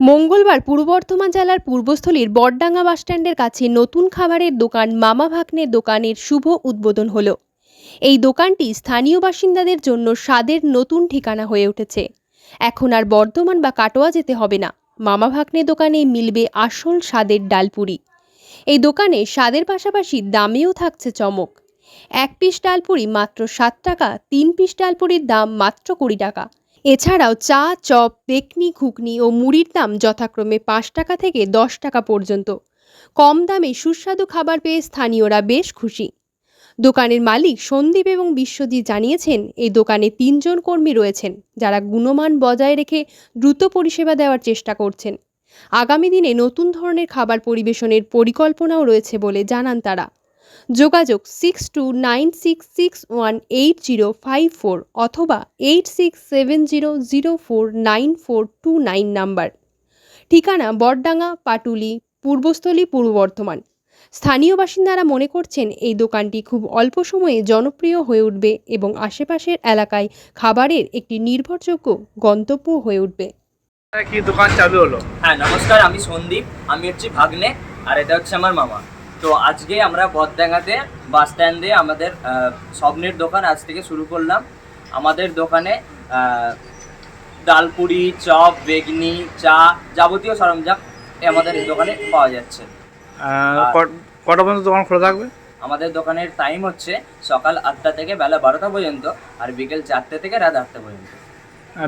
মঙ্গলবার পূর্ব বর্ধমান জেলার পূর্বস্থলীর বড়ডাঙ্গা বাসস্ট্যান্ডের কাছে নতুন খাবারের দোকান মামা ভাগ্নের দোকানের শুভ উদ্বোধন হলো। এই দোকানটি স্থানীয় বাসিন্দাদের জন্য স্বাদের নতুন ঠিকানা হয়ে উঠেছে। এখন আর বর্ধমান বা কাটোয়া যেতে হবে না। মামা ভাগ্নে দোকানে মিলবে আসল স্বাদের ডালপুরি। এই দোকানে স্বাদের পাশাপাশি দামেও থাকছে চমক। এক পিস ডালপুরি মাত্র সাত টাকা, তিন পিস ডালপুরির দাম মাত্র কুড়ি টাকা। এছাড়াও চা, চপ বেকনি ঘুগনি ও মুড়ির দাম যথাক্রমে পাঁচ টাকা থেকে দশ টাকা পর্যন্ত। কম দামে সুস্বাদু খাবার পেয়ে স্থানীয়রা বেশ খুশি। দোকানের মালিক সন্দীপ এবং বিশ্বজিৎ জানিয়েছেন এই দোকানে তিনজন কর্মী রয়েছেন, যারা গুণমান বজায় রেখে দ্রুত পরিষেবা দেওয়ার চেষ্টা করছেন। আগামী দিনে নতুন ধরনের খাবার পরিবেশনের পরিকল্পনাও রয়েছে বলে জানান তারা। যোগাযোগ six two nine six six one eight zero five four অথবা eight six seven zero zero four nine four two nine number. ঠিকানা বড়ডাঙ্গা পাটুলি পূর্বস্থলী পূর্ব বর্ধমান। স্থানীয় বাসিন্দারা মনে করছেন এই দোকানটি খুব অল্প সময়ে জনপ্রিয় হয়ে উঠবে এবং আশেপাশের এলাকায় খাবারের একটি নির্ভরযোগ্য গন্তব্য হয়ে উঠবে। কি দোকান চালু হলো? হ্যাঁ নমস্কার আমি সন্দীপ। আমি হচ্ছি ভাগ্নে আর এটা হচ্ছে আমার মামা। তো আজকে আমরা বদডাঙ্গাতে বাস স্ট্যান্ডে আমাদের স্বপ্নের দোকান আজ থেকে শুরু করলাম। আমাদের দোকানে ডালপুরি চপ বেগনি চা যাবতীয় সরঞ্জাম এ আমাদের এই দোকানে পাওয়া যাচ্ছে। কটা পর্যন্ত দোকান খোলা থাকবে? আমাদের দোকানের টাইম হচ্ছে সকাল আটটা থেকে বেলা বারোটা পর্যন্ত আর বিকেল চারটে থেকে রাত আটটা পর্যন্ত।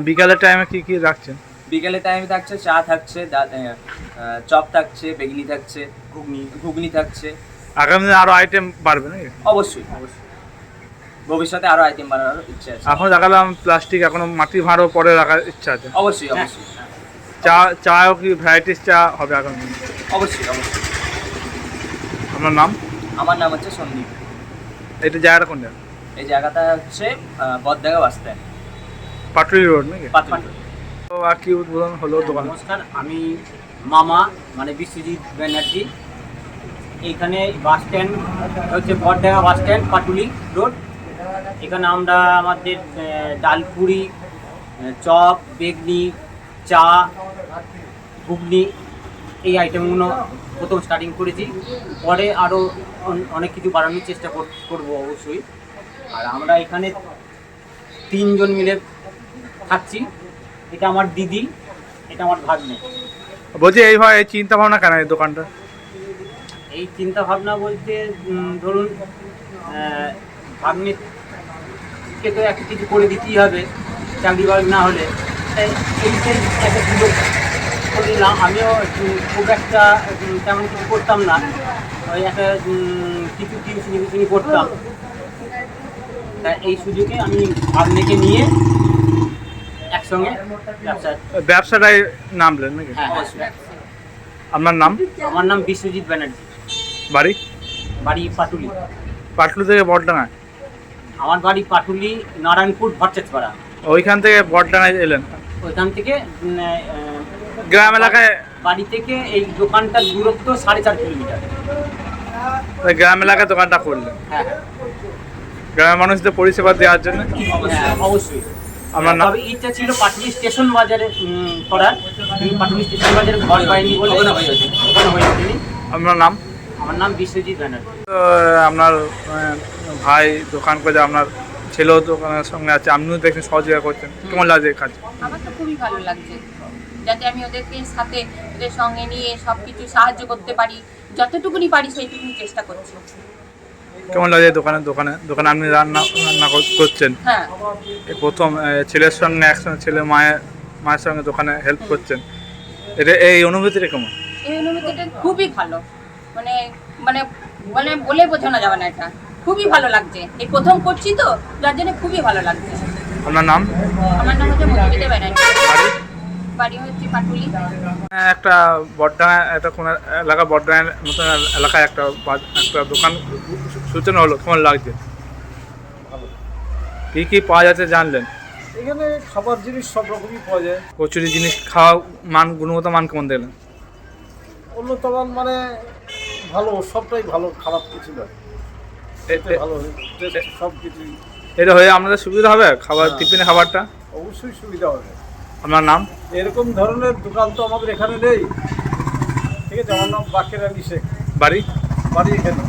বিকালের টাইমে কি কি রাখছেন? বিকেলে টাইমে থাকছে চা থাকছে চপ থাকছে বেগনি থাকছে ঘুগনি। ঘুগনি থাকছে। আগামী দিনে আরও আইটেম বাড়বে নাকি? অবশ্যই অবশ্যই। ভবিষ্যতে আরও আইটেম বানানোর ইচ্ছা আছে। এখন দেখালাম প্লাস্টিক এখনও মাটির ভাঁড়ও পরে রাখার ইচ্ছা আছে। অবশ্যই অবশ্যই। চা চাও কি ভ্যারাইটিস চা হবে আগামী দিনে? অবশ্যই অবশ্যই। আপনার নাম? আমার নাম হচ্ছে সন্দীপ। এটা জায়গাটা কোন জায়গা এই জায়গাটা হচ্ছে বদদাগা বাস স্ট্যান্ড। পাটুলি রোড নাকি? তো আর কি উদ্বোধন হলো দোকান? নমস্কার আমি মামা মানে বিশ্বজিৎ ব্যানার্জি। এইখানে বাস স্ট্যান্ড হচ্ছে Baradanga bus stand Patuli road. এখানে আমরা আমাদের ডালপুরি চপ বেগনি চা ঘুগনি এই আইটেমগুলো প্রথম স্টার্টিং করেছি। পরে আরও অনেক কিছু বাড়ানোর চেষ্টা কর- করব অবশ্যই। আর আমরা এখানে তিনজন মিলে থাকছি এটা আমার দিদি এটা আমার ভাগ্নে। বলছি এইভাবে এই চিন্তা ভাবনা কেন এই দোকানটা? এই চিন্তা ভাবনা বলতে ধরুন আহ, ভাগ্নেকে তো একটা কিছু করে দিতেই হবে চাকরি বাকরি না হলে। তাই এইটাই একটা সুযোগ করে দিলাম আমিও খুব একটা তেমন কিছু করতাম না। ওই একটা কিছু টিউশনি ফিউশনি করতাম। তা এই সুযোগে আমি ভাগ্নেকে নিয়ে একসঙ্গে ব্যবসা। ব্যবসাটাই নামলেন নাকি? হ্যাঁ আপনার নাম? আমার নাম বিশ্বজিৎ ব্যানার্জি। বাড়ি? বাড়ি পাটুলি। পাটুলি থেকে বড়ডাঙ্গায় আমার বাড়ি পাটুলি নারায়ণপুর ভট্টাচপাড়া ওইখান থেকে বড়ডাঙ্গায় এলেন? ওইখান থেকে গ্রাম এলাকায়? বাড়ি থেকে এই দোকানটার দূরত্ব সাড়ে চার কিলোমিটার। গ্রাম এলাকায় দোকানটা করলেন হ্যাঁ। গ্রামের মানুষদের পরিষেবা দেওয়ার জন্য? হ্যাঁ অবশ্যই। আমার নাম তবে ইচ্ছা ছিল পাটুলি স্টেশন বাজারে করার। কিন্তু পাটুলি স্টেশন বাজারে ঘর পাইনি বলে ওখানে হয়ে হয়ে ওঠেনি। আপনার নাম? আমার নাম বিশ্বজিৎ ব্যানার্জি। আপনার ভাই দোকান করে আপনার ছেলেও দোকানের সঙ্গে আছে আপনিও দেখছেন সহযোগিতা করছেন। কেমন লাগছে কাজ? আমার তো খুবই ভালো লাগছে। যাতে আমি ওদেরকে সাথে ওদের সঙ্গে নিয়ে সব কিছু সাহায্য করতে পারি। যতটুকুনি পারি সেইটুকুনি চেষ্টা করছি। কেমন এই দোকানে দোকানে? দোকানে আপনি রান্না রান্না করছেন? হ্যাঁ। প্রথম ছেলের সঙ্গে একসঙ্গে ছেলে মায়ের মায়ের সঙ্গে দোকানে হেল্প করছেন। এটা এই অনুভূতিটা কেমন? এই অনুভূতিটা খুবই ভালো। মানে মানে মানে বলে বোঝানো যাবে না এটা। খুবই ভালো লাগছে। এই প্রথম করছি তো যার জন্য খুবই ভালো লাগছে। আপনার নাম? আমার নাম হচ্ছে মধুমিতা ব্যানার্জি। বাড়ি? হচ্ছে পাটুলি। হ্যাঁ, একটা বড্ডাঙ্গা একটা কোন এলাকা বড্ডাঙ্গার মতন এলাকায় একটা একটা দোকান সূচনা হলো কেমন লাগছে? কি কি পাওয়া যাচ্ছে জানলেন? এখানে খাবার জিনিস সব রকমই পাওয়া যায়। কচুরি জিনিস খাওয়া মান গুণগত মান কেমন দেখলেন? উন্নত মান মানে ভালো সবটাই ভালো খারাপ কিছু নয় এ- এ- ভালো সব কিছুই এটা হয়ে আপনাদের সুবিধা হবে? খাবার হ্যাঁ। টিফিনে খাবারটা? অবশ্যই সুবিধা হবে। আপনার নাম? এরকম ধরনের দোকান তো আমাদের এখানে নেই। ঠিক আছে আমার নাম বাকের আলী শেখ। বাড়ি? বাড়ি এখানে।